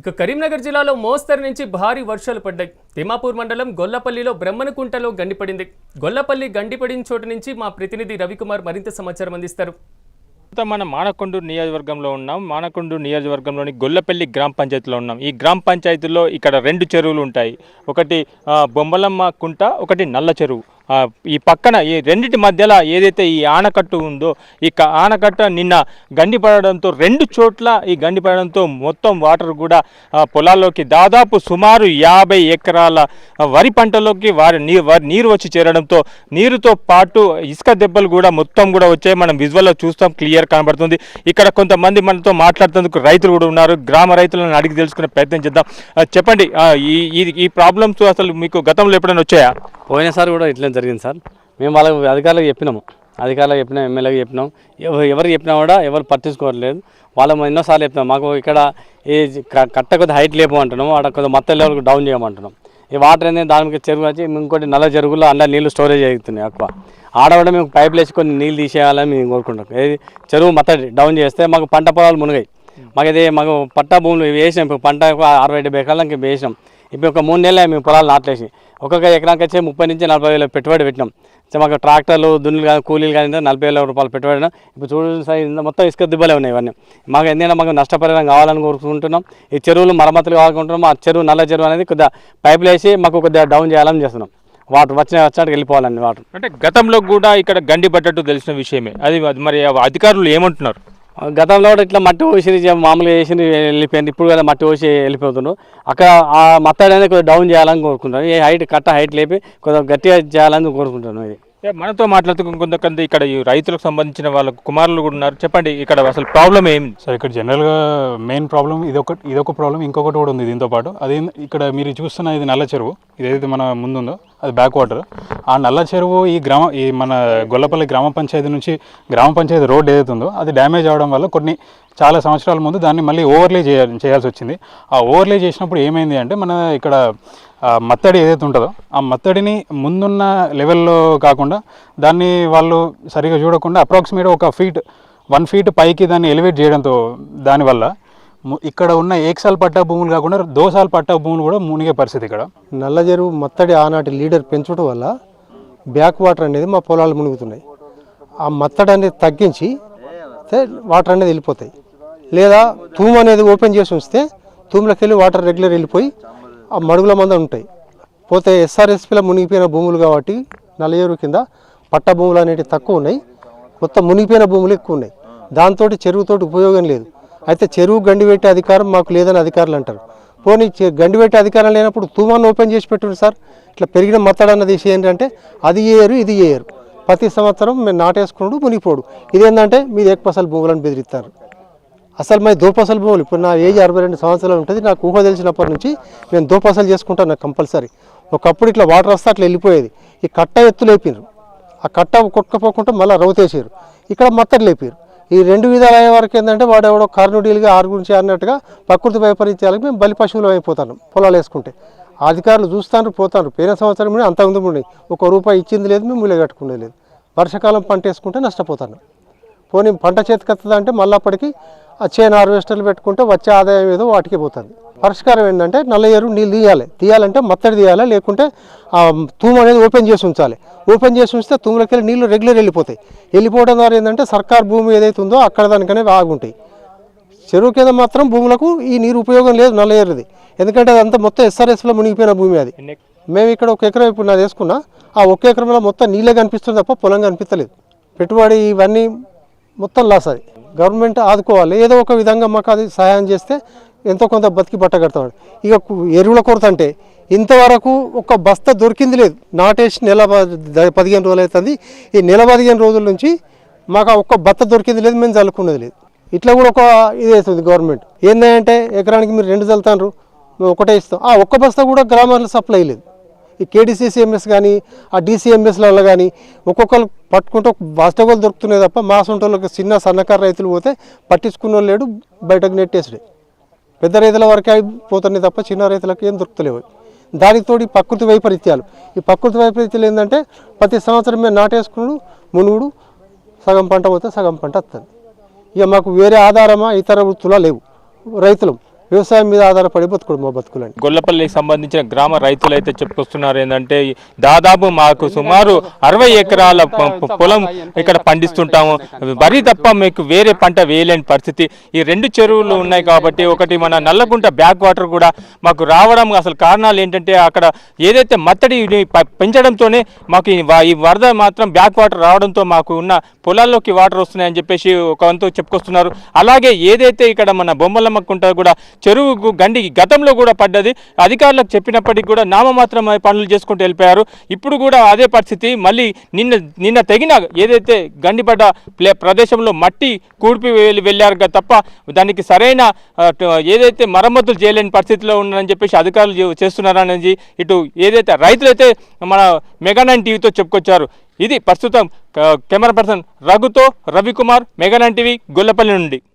ఇక కరీంనగర్ జిల్లాలో మోస్తరు నుంచి భారీ వర్షాలు పడ్డాయి. తిమాపూర్ మండలం గొల్లపల్లిలో బ్రహ్మణకుంటలో గండిపడింది. గొల్లపల్లి గండిపడిన చోటు నుంచి మా ప్రతినిధి రవికుమార్ మరింత సమాచారం అందిస్తారు. ప్రస్తుతం మనం మానకొండూరు నియోజకవర్గంలో ఉన్నాం. మానకొండూరు నియోజకవర్గంలోని గొల్లపల్లి గ్రామ పంచాయతీలో ఉన్నాం. ఈ గ్రామ పంచాయతీలో ఇక్కడ రెండు చెరువులు ఉంటాయి. ఒకటి బొమ్మలమ్మ కుంట ఒకటి నల్ల చెరువు. ఈ పక్కన ఈ రెండిటి మధ్యలో ఏదైతే ఈ ఆనకట్టు ఉందో ఈ ఆనకట్ట నిన్న గండి పడడంతో రెండు చోట్ల ఈ గండి పడడంతో మొత్తం వాటర్ కూడా పొలాల్లోకి దాదాపు సుమారు యాభై ఎకరాల వరి పంటలోకి వారి నీరు నీరు వచ్చి చేరడంతో నీరుతో పాటు ఇసుక దెబ్బలు కూడా మొత్తం కూడా వచ్చాయి. మనం విజువల్లో చూస్తాం క్లియర్ కనబడుతుంది. ఇక్కడ కొంతమంది మనతో మాట్లాడుతుందుకు రైతులు కూడా ఉన్నారు. గ్రామ రైతులను అడిగి తెలుసుకునే ప్రయత్నం చేద్దాం. చెప్పండి ఈ ఈ- ఈ ప్రాబ్లమ్స్ అసలు మీకు గతంలో ఎప్పుడైనా వచ్చాయా? పోయినసారి కూడా ఇట్లనే జరిగింది సార్. మేము వాళ్ళకి అధికారులకు చెప్పినాము. అధికారులకు చెప్పినాం ఎమ్మెల్యేకి చెప్పినాం. ఎవరు చెప్పినా కూడా ఎవరు పట్టించుకోవట్లేదు. వాళ్ళ ఎన్నోసార్లు చెప్పినాం. మాకు ఇక్కడ ఈ కట్ట కొద్ది హైట్ లేపమంటున్నాం అక్కడ కొద్దిగా మత్త లెవెల్కి డౌన్ చేయమంటున్నాం. ఈ వాటర్ అనేది దానికి చెరువు వచ్చి ఇంకోటి నల్ల చెరువులో అందులో నీళ్ళు స్టోరేజ్ అవుతున్నాయి ఎక్కువ ఆడ కూడా మేము పైపులు వేసి కొన్ని నీళ్ళు తీసేయాలని మేము కోరుకుంటాం ఏది చెరువు మత్త డౌన్ చేస్తే మాకు పంట పొలాలు మునిగాయి. మాకు ఇది మాకు పట్టా భూములు వేసినాం. ఇప్పుడు పంట అరవై డెబ్బై ఎకరాలకి వేసినాం. ఇప్పుడు ఒక మూడు నెలలే మేము పొలాలు నాట్లేసి ఒక్కొక్క ఎకరానికి వచ్చి ముప్పై నుంచి నలభై వేల పెట్టుబడి పెట్టినాం. సో మాకు ట్రాక్టర్లు దున్నులు కానీ కూలీలు కానీ నలభై వేల రూపాయలు పెట్టుబడి ఇప్పుడు చూడండి సార్ ఇంత మొత్తం ఇసుక దిబ్బలే ఉన్నాయి ఇవన్నీ. మాకు ఎందుకంటే మాకు నష్టపరిహారం కావాలని కోరుకుంటున్నాం. ఈ చెరువులు మరమ్మతులు కావాలనుకుంటున్నాం. ఆ చెరువు నల్ల చెరువు అనేది కొద్దిగా పైపులు వేసి మాకు కొద్దిగా డౌన్ చేయాలని చేస్తున్నాం. వాటర్ వచ్చిన వచ్చినట్టు వెళ్ళిపోవాలండి వాటర్. అంటే గతంలో కూడా ఇక్కడ గండి పడ్డట్టు తెలిసిన విషయమే. అది మరి అధికారులు ఏమంటున్నారు? గతంలో కూడా ఇట్లా మట్టి పోసి మామూలుగా వేసి వెళ్ళిపోయింది. ఇప్పుడు కదా మట్టి పోసి వెళ్ళిపోతున్నాడు అక్కడ ఆ మత్తడి కొద్దిగా డౌన్ చేయాలని కోరుకుంటాను ఈ హైట్ కట్ట హైట్ లేపి కొద్దిగా గట్టిగా చేయాలని కోరుకుంటాను ఇది. మనతో మాట్లాడుతూ కొంతమంది ఇక్కడ ఈ రైతులకు సంబంధించిన వాళ్ళ కుమారులు కూడా ఉన్నారు. చెప్పండి ఇక్కడ అసలు ప్రాబ్లం ఏం? సార్ ఇక్కడ జనరల్గా మెయిన్ ప్రాబ్లం ఇదొక ఇదొక ప్రాబ్లం ఇంకొకటి కూడా ఉంది దీంతో పాటు. అదే ఇక్కడ మీరు చూస్తున్న ఇది నల్ల చెరువు. ఇదైతే మన ముందుందో అది బ్యాక్ వాటర్ ఆ నల్ల చెరువు ఈ గ్రామ ఈ మన గొల్లపల్లి గ్రామ పంచాయతీ నుంచి గ్రామ పంచాయతీ రోడ్ ఏదైతే ఉందో అది డ్యామేజ్ అవడం వల్ల కొన్ని చాలా సంవత్సరాల ముందు దాన్ని మళ్ళీ ఓవర్లే చేయాల్సి వచ్చింది. ఆ ఓవర్లే చేసినప్పుడు ఏమైంది అంటే మన ఇక్కడ మత్తడి ఏదైతే ఉంటుందో ఆ మత్తడిని ముందున్న లెవెల్లో కాకుండా దాన్ని వాళ్ళు సరిగా చూడకుండా అప్రాక్సిమేట్ ఒక ఫీట్ వన్ ఫీట్ పైకి దాన్ని ఎలివేట్ చేయడంతో దానివల్ల ఇక్కడ ఉన్న ఏక్సాల్ పట్టా భూములు కాకుండా దోసాల పట్టా భూములు కూడా మునిగే పరిస్థితి ఇక్కడ. నల్ల చెరువు మత్తడి ఆనాటి లీడర్ పెంచడం వల్ల బ్యాక్ వాటర్ అనేది మా పొలాలు మునుగుతున్నాయి. ఆ మత్తడి అనేది తగ్గించి వాటర్ అనేది వెళ్ళిపోతాయి. లేదా తూము అనేది ఓపెన్ చేసి ఉంచితే తూములకు వెళ్ళి వాటర్ రెగ్యులర్ వెళ్ళిపోయి ఆ మడుగుల మంద ఉంటాయి. పోతే ఎస్ఆర్ఎస్పీలో మునిగిపోయిన భూములు కాబట్టి నల్లయేరు కింద పట్ట భూములు అనేవి తక్కువ ఉన్నాయి. మొత్తం మునిగిపోయిన భూములు ఎక్కువ ఉన్నాయి. దాంతో చెరువుతోటి ఉపయోగం లేదు. అయితే చెరువు గండి పెట్టే అధికారం మాకు లేదని అధికారులు అంటారు. పోనీ చె- గండి పెట్టే అధికారం లేనప్పుడు తూమాన్ని ఓపెన్ చేసి పెట్టండి సార్. ఇట్లా పెరిగిన మత్తడన్న తీసేయండి ఏంటంటే అది ఏరు ఇది ఏరు. ప్రతి సంవత్సరం మేము నాటేసుకున్నాడు మునిగిపోడు. ఇదేంటంటే మీది ఏకపసలు భూములను బెదిరిస్తారు. అసలు మరి దోపసలు భూములు ఇప్పుడు నా ఏజ్ అరవై రెండు సంవత్సరాలు ఉంటుంది. నాకు ఊహ తెలిసినప్పటి నుంచి నేను దోపసలు చేసుకుంటాను నాకు కంపల్సరీ. ఒకప్పుడు ఇట్లా వాటర్ వస్తే అట్లా వెళ్ళిపోయేది. ఈ కట్ట ఎత్తు లేపినారు ఆ కట్ట కొట్టుకపోకుండా మళ్ళీ రౌతేసారు ఇక్కడ మత్తడి లేపారు ఈ రెండు విధాలు అయ్యే వరకు ఏంటంటే వాడు ఎవడో కర్ణుడీలుగా ఆరు గురించి అన్నట్టుగా ప్రకృతి వైపరీత్యాలకు మేము బలి పశువులు అయిపోతాను పొలాలు వేసుకుంటే. అధికారులు చూస్తాను పోతాను పోయిన సంవత్సరం కూడా అంత ముందు ఒక రూపాయి ఇచ్చింది లేదు మేము మూలే కట్టుకునేది లేదు. వర్షాకాలం పంట వేసుకుంటే నష్టపోతాను. పోనీ పంట చేతికి అంటే మళ్ళీ అప్పటికి ఆ చేను హార్వెస్టర్లు పెట్టుకుంటే వచ్చే ఆదాయం ఏదో వాటికి పోతుంది. పరిష్కారం ఏంటంటే నల్ల ఎరువు నీళ్ళు తీయాలి. తీయాలంటే మత్తడి తీయాలి? లేకుంటే ఆ తూము అనేది ఓపెన్ చేసి ఉంచాలి. ఓపెన్ చేసి ఉంచితే తూములకి వెళ్ళి నీళ్ళు రెగ్యులర్ వెళ్ళిపోతాయి. వెళ్ళిపోవడం ద్వారా ఏంటంటే సర్కార్ భూమి ఏదైతే ఉందో అక్కడ దానికనే ఆగుంటాయి చెరువు కింద మాత్రం భూములకు ఈ నీరు ఉపయోగం లేదు నల్ల ఎరుది ఎందుకంటే అదంతా మొత్తం ఎస్ఆర్ఎస్లో మునిగిపోయిన భూమి అది. మేము ఇక్కడ ఒక ఎకరం ఇప్పుడు నాది వేసుకున్నా ఆ ఒక ఎకరంలో మొత్తం నీళ్ళే కనిపిస్తుంది తప్ప పొలం కనిపించలేదు పెట్టుబడి ఇవన్నీ మొత్తం లాస్ అది. గవర్నమెంట్ ఆదుకోవాలి. ఏదో ఒక విధంగా మాకు అది సహాయం చేస్తే ఎంతో కొంత బతికి పట్టగడతాడు ఇక ఎరువుల కొరత అంటే ఇంతవరకు ఒక బస్తా దొరికింది లేదు. నాటేసి నెల పదిహేను రోజులు అవుతుంది. ఈ నెల పదిహేను రోజుల నుంచి మాకు ఒక్క బత్త దొరికింది లేదు మేము చల్లుకున్నది లేదు. ఇట్లా కూడా ఒక ఇది అవుతుంది గవర్నమెంట్ ఏంటంటే ఎకరానికి మీరు రెండు చల్లుతారు మేము ఒకటే ఇస్తాం. ఆ ఒక్క బస్తా కూడా గ్రామాల్లో సప్లై లేదు. ఈ కేడీసీసీఎంఎస్ కానీ ఆ డీసీఎంఎస్లలో కానీ ఒక్కొక్కరు పట్టుకుంటూ వాస్తవాలు దొరుకుతున్నాయి తప్ప మా సొంటోళ్ళకి చిన్న సన్నకారు రైతులు పోతే పట్టించుకున్న వాళ్ళు లేడు బయటకు నెట్టేసుడే పెద్ద రైతుల వరకే పోతున్నాయి తప్ప చిన్న రైతులకు ఏం దొరుకుతలేవు. దానికి తోడు ప్రకృతి వైపరీత్యాలు. ఈ ప్రకృతి వైపరీత్యాలు ఏంటంటే ప్రతి సంవత్సరం మేము నాటేసుకున్నాడు మునుగుడు సగం పంట పోతే సగం పంట వస్తుంది ఇక మాకు వేరే ఆధారమా ఇతర వృత్తులా లేవు. రైతులు. వ్యవసాయం మీద ఆధారపడి బతుకుడు మా బతుకులండి గొల్లపల్లికి సంబంధించిన గ్రామ రైతులు అయితే చెప్పుకొస్తున్నారు ఏంటంటే దాదాపు మాకు సుమారు అరవై ఎకరాల పొ- పొలం ఇక్కడ పండిస్తుంటాము. వరి తప్ప మీకు వేరే పంట వేయలేని పరిస్థితి. ఈ రెండు చెరువులు ఉన్నాయి కాబట్టి ఒకటి మన నల్లగుంట బ్యాక్ వాటర్ కూడా మాకు రావడం అసలు కారణాలు ఏంటంటే అక్కడ ఏదైతే మత్తడి పెంచడంతోనే మాకు ఈ ఈ వరద మాత్రం బ్యాక్ వాటర్ రావడంతో మాకు ఉన్న పొలాల్లోకి వాటర్ వస్తున్నాయని చెప్పేసి ఒక వంతు చెప్పుకొస్తున్నారు. అలాగే ఏదైతే ఇక్కడ మన బొమ్మలమ్మ కుంట కూడా చెరువుకు గండి గతంలో కూడా పడ్డది అధికారులకు చెప్పినప్పటికీ కూడా నామమాత్రం పనులు చేసుకుంటూ వెళ్ళిపోయారు. ఇప్పుడు కూడా అదే పరిస్థితి. మళ్ళీ నిన్న నిన్న తగిన ఏదైతే గండిపడ్డ ప్లే ప్రదేశంలో మట్టి కూడిపి వెళ్ళారు తప్ప దానికి సరైన ఏదైతే మరమ్మతులు చేయలేని పరిస్థితిలో ఉన్నారని చెప్పేసి అధికారులు చేస్తున్నారనేది ఇటు ఏదైతే రైతులైతే మన మెగా నైన్ టీవీతో చెప్పుకొచ్చారు. ఇది ప్రస్తుతం కెమెరా పర్సన్ రఘుతో రవికుమార్ మెగా టీవీ గొల్లపల్లి నుండి.